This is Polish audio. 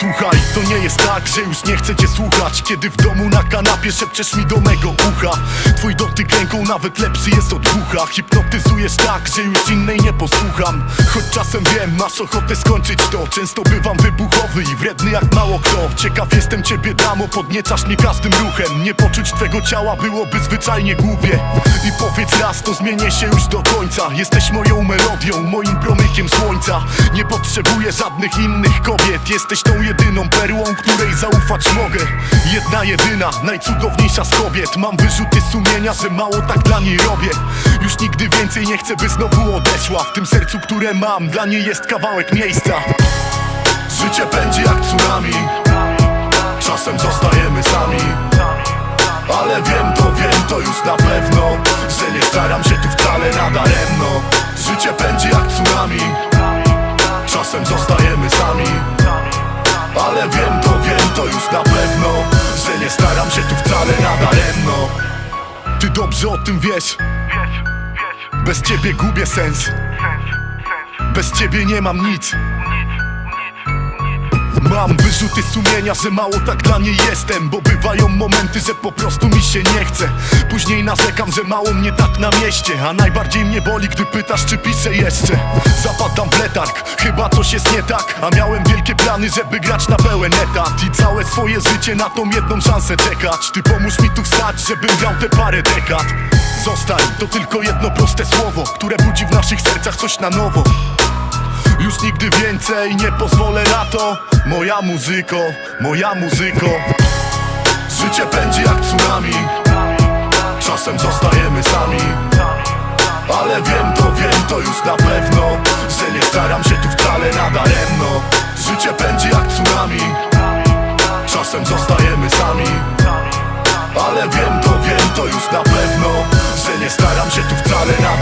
Słuchaj, to nie jest tak, że już nie chcę cię słuchać. Kiedy w domu na kanapie szepczesz mi do mego ucha. Twój dotyk ręką nawet lepszy jest od ducha. Hipnotyzujesz tak, że już innej nie posłucham. Choć czasem wiem, masz ochotę skończyć to. Często bywam wybuchowy i wredny jak mało kto. Ciekaw jestem ciebie damo, podniecasz mnie każdym ruchem. Nie poczuć twego ciała byłoby zwyczajnie głupie. I powiedz raz, to zmienię się już do końca. Jesteś moją melodią, moim promykiem słońca. Nie potrzebuję żadnych innych kobiet. Jesteś tą jedyną perłą, której zaufać mogę. Jedna jedyna, najcudowniejsza z kobiet. Mam wyrzuty sumienia, że mało tak dla niej robię. Już nigdy więcej nie chcę, by znowu odeszła. W tym sercu, które mam, dla niej jest kawałek miejsca. Życie będzie jak tsunami. Czasem zostajemy sami. Ale wiem to, wiem to już na pewno Że nie staram się tu wcale nadaremno Życie będzie jak tsunami. Czasem zostajemy Ale wiem to, wiem to już na pewno Że nie staram się tu wcale nadaremno Ty dobrze o tym wiesz. Bez ciebie gubię sens. Bez ciebie nie mam nic. Mam wyrzuty sumienia, że mało tak dla niej jestem Bo bywają momenty, że po prostu mi się nie chce. Później narzekam, że mało mnie tak na mieście A najbardziej mnie boli, gdy pytasz, czy piszę jeszcze. Zapadam w letarg, chyba coś jest nie tak. A miałem wielkie plany, żeby grać na pełen etat. I całe swoje życie na tą jedną szansę czekać. Ty pomóż mi tu wstać, żebym grał te parę dekad. Zostań, to tylko jedno proste słowo Które budzi w naszych sercach coś na nowo. Już nigdy więcej nie pozwolę na to. Moja muzyko, moja muzyko Życie pędzi jak tsunami. Czasem zostajemy sami. Ale wiem to, wiem to już na pewno Że nie staram się tu wcale nadaremno Życie pędzi jak tsunami. Czasem zostajemy sami. Ale wiem to, wiem to już na pewno Że nie staram się tu wcale nadaremno